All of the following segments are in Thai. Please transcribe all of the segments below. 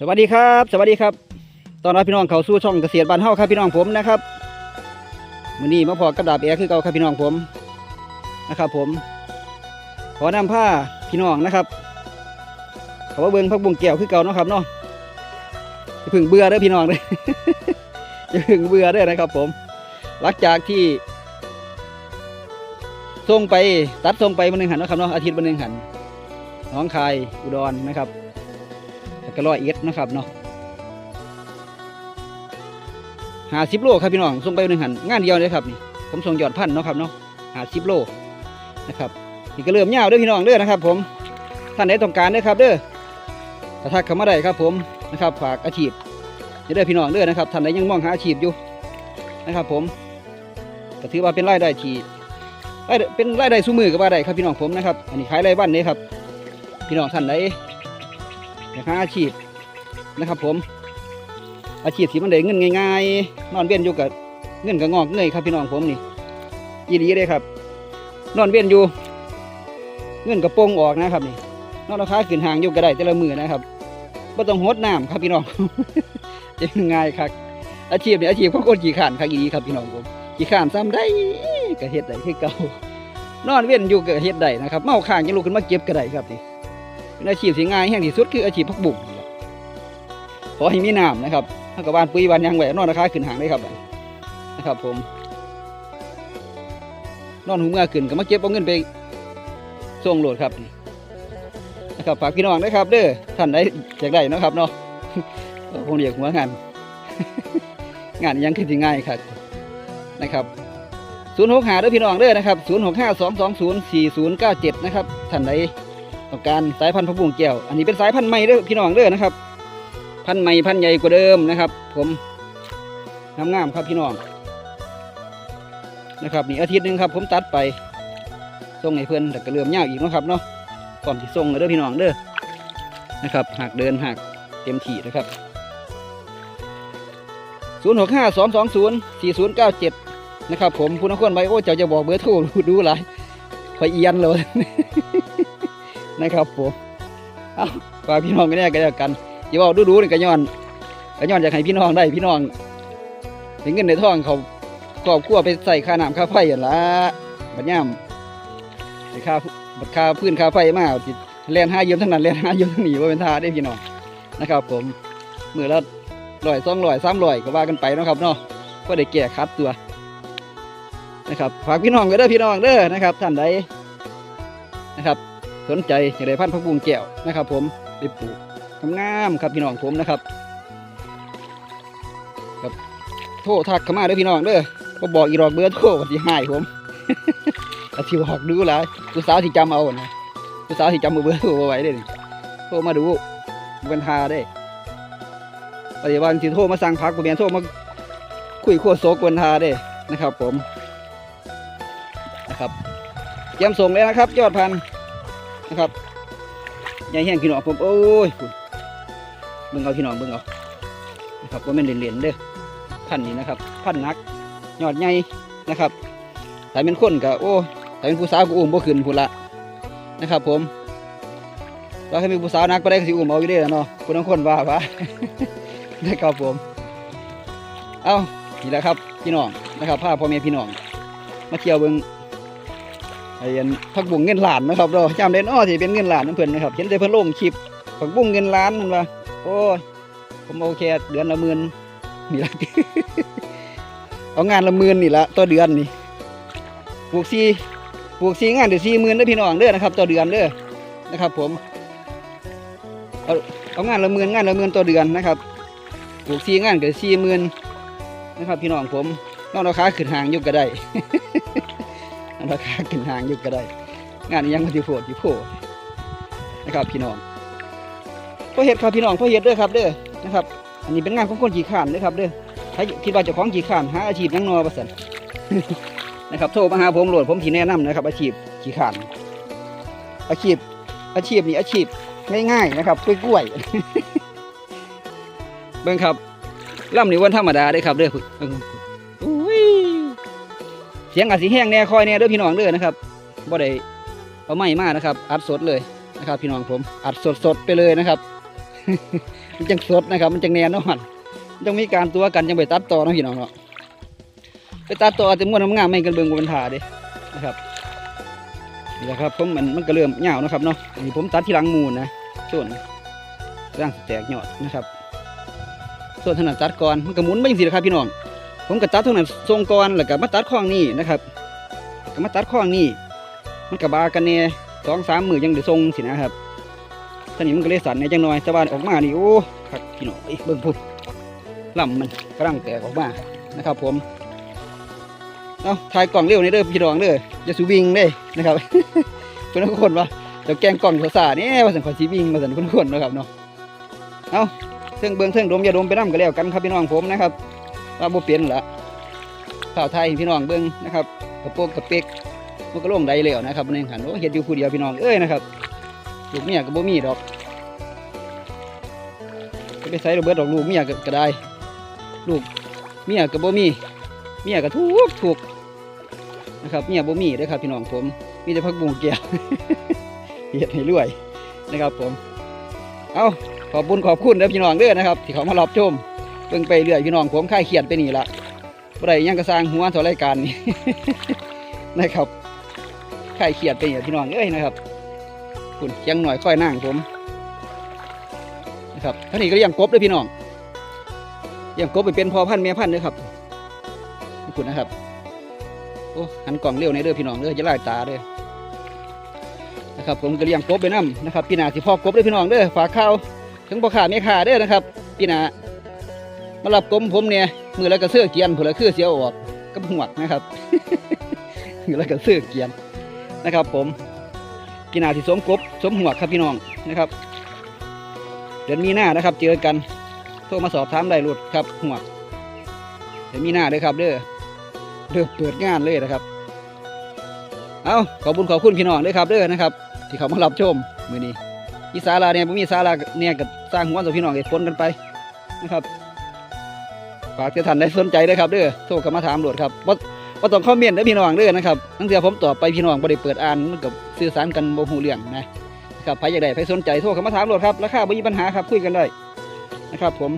สวัสดีครับ สวัสดีครับ ตอนรับพี่น้องเขาสู่ช่องเกษตรบ้านเฮาครับพี่น้องผมนะครับมื้อนี้มาพอกับดาบแอร์คือเก่าครับพี่น้องผมนะครับ ผม ขอนำผ้าพี่น้องนะครับขาว่าเบิ่งพักบุงแก้วคือเก่าเนาะครับเนาะอย่าพึ่งเบื่อเด้อพี่น้องเด้อย่าพึ่งเบื่อเด้อนะครับ ผม หลังจากที่ส่งไปตัดส่งไปวันหนึ่งหันเนาะครับเนาะอาทิตย์วันหนึ่งหันหน้องคายอุดรนะครับ ก็ร้อยเอ็ดนะครับเนาะหาสิบโลครับพี่น้องส่งไปหนึ่งหันงานเดียวเลยครับนี่ผมส่งยอดพันเนาะครับเนาะหาสิบโลนะครับนี่ก็เริ่มยาวด้อพี่น้องเด้อนะครับ ผมท่านใดต้องการเด้อครับ เด้อถ้าทักเข้ามาได้ครับ ผมนะครับ ฝากอาชีพเด้อพี่น้องเด้อนะครับท่านใดยังมองหาอาชีพอยู่นะครับ ผมก็ถือว่าเป็นรายได้ที่เป็นรายได้สู้มือกับว่าได้ครับพี่น้องผมนะครับ อันนี้ขายรายวันนี้ครับ พี่น้องท่านใด อยากหาอาชีพนะครับ ผม อาชีพที่มันได้เงินง่ายๆนอนเวียนอยู่กับเงินกับงอกเงยครับพี่น้องผมนี่ยีดีเลยครับ นอนเวียนอยู่ เงินกระโปรงออกนะครับนี่นอนราคาขึ้นห่างอยู่ก็ได้แต่ละมือนะครับไม่ต้องหดน้ำครับพี่น้องจะง่ายครับอาชีพเนี่ยอาชีพของคนขี่ขานครับอีครับพี่น้องผมขี่ขานซ้ำได้ก็เฮ็ดได้คือเก่านอนเว้นอยู่ก็เฮ็ดได้นะครับเมาข้างยังลุกขึ้นมาเก็บก็ได้ครับนี่ เป็นอาชีพที่ง่ายแห่งที่สุดคืออาชีพพักบุ่งนี่แหละขอให้มีน้ำนะครับถ้ากับบ้านปุ๋ยบ้านยางแหวนนอนราคาขึ้นหางได้ครับนะครับผม นอนหูเมื่อขึ้นก็มาเก็บเอาเงินไปส่งโหลดครับนะครับฝากพี่น้องด้ครับเด้อท่านใดอยากได้นะครับเนาะคงเรียกหัวงานงานยังคือสิง่ายครับนะครับ0 6 5เด้อพี่น้องเด้อนะครับ0 6 5 2 2 0 4 0 9 7นะครับท่านใด ต้องการสายพันธุ์พะบุงแก้ว อันนี้เป็นสายพันธุ์ใหม่เด้อพี่น้องเด้อนะครับ พันธุ์ใหม่พันธุ์ใหญ่กว่าเดิมนะครับ ผมงามๆครับพี่น้องนะครับนี่อาทิตย์หนึงครับ ผมตัดไปส่งให้เพื่อนแต่ก็เริ่อมยาวอีกนะครับเนาะก่อนที่ส่งเด้อพี่น้องเด้อนะครับหากเดินหากเต็มที่นะครับศูนย์หกห้าสองสองศูนย์สี่ศูนย์เก้าเจ็ดนะครับผมผู้นักคนไปโอ้เจ้าจะบอกเบอร์โทรดูหลายคอยเอียนเลย นะครับผมเอาฝากพี่น้องกันแน่กันแล้วกันอย่าบอกดูดูนี่กันย้อนกันย้อนอยากให้พี่น้องได้พี่น้องถึงเงินในท้องเขาครอบครัวไปใส่ค่าน้ำค่าไฟอย่างละบัดย่ำไปค่าบัดค่าพื้นค่าไฟมาสิแลนห้าเยี่ยมทั้งนั้นแลนห้าเยี่ยมทั้งนี้ว่าเป็นท่าได้พี่น้องนะครับ ผมมือละลอยสองลอยสามลอยก็ว่ากันไปนะครับเนาะก็ได้แก้คัดตัวนะครับฝากพี่น้องไว้เด้อพี่น้องเด้อนะครับ ท่านใดนะครับ สนใจอยากได้พันธุ์ผักบุ้งแก้วนะครับ ผมไปปลูกงามครับพี่น้องผมนะครับครับโทรทักเข้ามาเด้อพี่น้องเด้อก็บอกอีรอกเบอร์โทรก็สิหายผมอาชีบอกดูหลายผู้สาวที่จำเอานะผู้สาวที่จำเบอร์โทรเอาไว้เด้โทรมาดูเป็นทาได้ปฏิบัติสิโทรมาสั่งพักบ่แม่นโทรมาคุยโคตรโซกวนทาเด้นะครับ ผมนะครับเตรียมส่งเลยนะครับ ยอดพันธุ์ นะครับใหญ่แห้งพี่น้องผมโอ้ยคุณเบิ่งเอาพี่น้องเบิ่งเอานะครับว่าม่นเหรียญๆเด้อพันนี้นะครับพันนักยอดใหญ่นะครับถ้าเป็นคนก็โอ้ถ้าเป็นผู้สาวก็อุ้มบ่ขึ้นพุ่นละนะครับ ผมเราให้มีผู้สาวนักไปได้ก็สิอุ้มเอาอยู่เด้อเนาะคุณต้องคนว่าว่านะครับผมเอานี่แหละครับพี่น้องนะครับพาพ่อแม่พี่น้อง มาเที่ยวเบิ่ง ไอ้ยันผักบุ้งเงินล้านนะครับเราจำได้เนาะที่เป็นเงินล้านนั่นเพิ่อนนะครับเห็นแต่เพิ่นลงคลิปผักบุ้งเงินล้านนั่นว่าโอ้ยผมโอเคเดือนละหมื่นนี่ละเอางานละหมื่นนี่ละต่อเดือนนี่ปลูกซีปลูกซีงานเดี๋ยวสี่หมื่นเด้พี่น้องเด้อนะครับต่อเดือนเด้อนะครับ ผมเอาเอางานละหมื่นงานละหมื่นต่อเดือนนะครับปลูกซีงานก็สี่หมื่นนะครับ พี่น้องผมนอกราคาขึ้นห่างยุกก็ได้ ราคาขึ้นห่างอยุกก็ได้ งานนี้ยังมาที่โพดที่โพดนะครับพี่น้องพ่อเห็ดครับพี่น้องพ่อเห็ดเด้อครับเด้อนะครับ อันนี้เป็นงานของคนขี่ข้านเด้อครับเด้อถ้าคิดว่าเจะของขี่ข้านหาอาชีพหยังนอประสันนะครับโทรมาหาผมโหลดผมทีแนะนำนะครับ อาชีพขี่ข้าน อาชีพ อาชีพนี้อาชีพง่ายๆนะครับกล้วยๆเบิ่งครับล่ำนี่วันธรรมดาเด้ครับเด้อเบิ้ง สียงอาจสิแห้งแน่คอยแน่เด้อพี่น้องเด้อนะครับบ่ได้เอาไม้มานะครับ อัดสดเลยนะครับ พี่น้องผมอัดสดๆไปเลยนะครับ มันจังสดนะครับ มันจังแน่นอนมันต้องมีการตัวกันจังไปตัดต่อนะพี่น้องเนาะไปตัดต่อจะม้วนงามไม่กันเบิ่งบนท่าเด้นะครับนี่แหละครับผมมันมันก็เริ่มยาวนะครับเนาะนนี้ผมตัดที่หลังมูลนะส่วนร่างแตกยอดนะครับ ส่วนถนัดตัดก่อนมันก็หมุนไม่จังสิครับพี่น้อง ผมก็ตัดตรงนั้นทรงก่อนแล้วก็มาตัดข้องนี่นะครับก็มาตัดข้องนี่มันก็บากันเนี่ยสองสามมือยังได้ทรงสินะครับท่านี้มันก็เลยสั่นในจังหน่อยแต่ว่าออกมานี่โอ้คักพี่น้องเอ้ยเบิ่งพุ่นลำมันกำลังแตกออกมานะครับผมเอาถ่ายกล่องเร็วนี่เด้อพี่น้องเด้ออย่าสูวิ่งเด้นะครับเพื่อนทุกคนว่าเดี๋ยวแกงกล่องภาษาเนี่ยว่าสั่นขอชีวิ่งมาสันเพื่อนทุกคนนะครับเนาะเอาเทิงเบิ้งเทิงดมอย่าดมไปน้ำก็แล้วกันครับพี่น้องผมนะครับ ว่าบ่เปลี่ยนละข่าวไทยพี่น้องเบิ่งนะครับกระโปงกระเปกมันก็ล่งได้แล้วนะครับในหันโอ้เฮ็ดอยู่ผู้เดียวพี่น้องเอ้ยนะครับลูกเมียก็บ่มีดอกจะไปใส่ระเบิดดอกลูกเมียก็ก็ได้ ลูกเมียก็บ่มีเมียก็ทุกทุกนะครับเมียบ่มีเด้อครับพี่น้องผม มีแต่พักบุงแก้วเฮ็ดให้รวยนะครับผม เอาขอบคุญขอบคุณเด้อพี่น้องเด้อนะครับ ที่เขามารับชม เบิ่งไปเรื่อยพี่น้องผมค่ายเขียนไปนี่ละบ่ได้ยังกระสร้างหัวต่อรายการนี่ นะครับค่ายเขียนไปนี่พี่น้องเอ้ยนะครับคุณเชียงหน่อยค่อยนั่งผมนะครับท่านี้ก็เลี้ยงกบด้วยพี่น้องเลี้ยงกบไปเป็นพอพันธุ์แม่พันธุ์เด้อครับคุณนะครับโอ้หันกล่องเร็วในเด้อพี่น้องเด้อจะไล่ตาเด้อนะครับผมก็เลี้ยงกบไปนํนะครับพี่นาสิพ่อกบด้อพี่น้องเด้อฝากข้าวถึงพ่อค้าแม่ค้าเด้อนะครับพี่นา มารับกลมผมเนี่ยมือแล้วก็เสื้อเกียนผุละคือเสียวออกกับหัวกนะครับมือแล้วก็เสื้อเกียนนะครับ ผมกินาที่สมกบสมหัวกครับพี่น้องนะครับ เดือนมีหน้านะครับ เจอกันโทรมาสอบถามได้รุดครับหัวกเดือนมีหน้าเลยครับเด้อเด้อเปิดงานเลยนะครับ เอาขอบคุญขอบคุณพี่น้องด้วยครับเด้อนะครับ ที่เขามารับชมมือนี้อีสาลาเนี่ยผมมีสาลาเนี่ยกับสร้างหัวสู่พี่น้องเหตุผลกันไปนะครับ ฝากเจ้าท่านได้สนใจด้วยครับเด้อโทรเข้ามาถามโหลดครับว่าว่าต้องคอมเมนต์เด้อพี่น้องเด้อนะครับตั้งแต่ผมตอบไปพี่น้องบ่ได้เปิดอ่านมันกับสื่อสารกันบ่ฮู้เรื่องนะครับใครอยากได้ใครสนใจโทรเข้ามาถามโหลดครับราคาบ่มีปัญหาครับคุยกันได้นะครับ ผม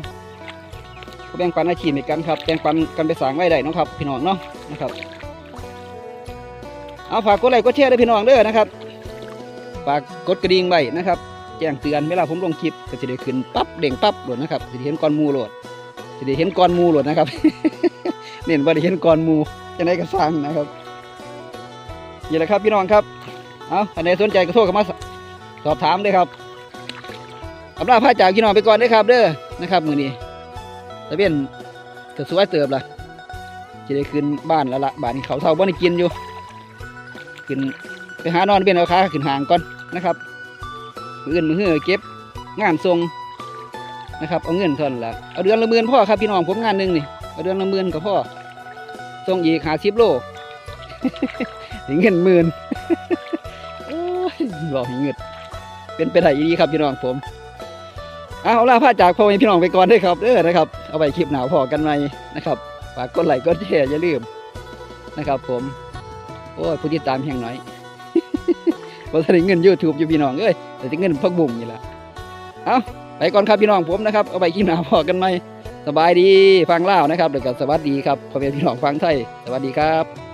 ก็แบ่งปันอาชีพให้กันครับแบ่งปันกันไปสร้างรายได้นะครับพี่น้องเนาะนะครับเอาฝากกดไลค์กดแชร์ด้วยพี่น้องเด้อนะครับฝากกดกระดิ่งไว้นะครับ แจ้งเตือนเวลาผมลงคลิปก็จะได้ขึ้นปั๊บเด้งปั๊บโหลดนะครับจะเห็นก่อนมูโหลด จะได้เห็นก้อนมูหลดนะครับ เน้นว่าได้เห็นก้อนมูจะได้กระสังนะครับนี่แหละครับพี่น้องครับ เอาอันไหนสนใจก็โทรเข้ามาสอบถามด้วยครับอำลาพาจากพี่น้องไปก่อนด้วยครับ เด้อนะครับมือนี้ตะเบียนก็สวยเติบล่ะจะได้ขึ้นบ้านแล้วละบ้านเขาเท่าบ้านกินอยู่ ขึ้นไปหานอนเป็นเอาขาขึ้นห่างก่อนนะครับมืออื่นมือเหือเก็บงานทรง นะครับเอาเงินเท่านั้นละเอาเดือนละหมื่นพ่อครับพี่น้องผมงานหนึ่งนี่เอาเดือนละหมื่นก็พ่อส่งอีกหาสิบโลถึงเงินหมื่นโอ้ยบอกเงินเป็นไปได้ดีครับพี่น้องผมเอาล่าพาจากพ่อแม่พี่น้องไปก่อนด้วยครับเด้อนะครับ เอาไปคลิปหนาวพอกันไหมนะครับฝากกดไลค์กดแชร์อย่าลืมนะครับ ผมโอ้ยผู้ติดตามแห่งน้อยเพราะถ้าได้เงินยูทูบอยู่พี่น้องเอ้ยแต่ได้เงินพักบุ่มนี่แหละเอา ไปก่อนครับพี่น้องผมนะครับเอาไปกินหนาพอกันไหมสบายดีฟังเล่านะครับเดี๋ยวก็สวัสดีครับพ่อแม่พี่น้องฟังไทยสวัสดีครับ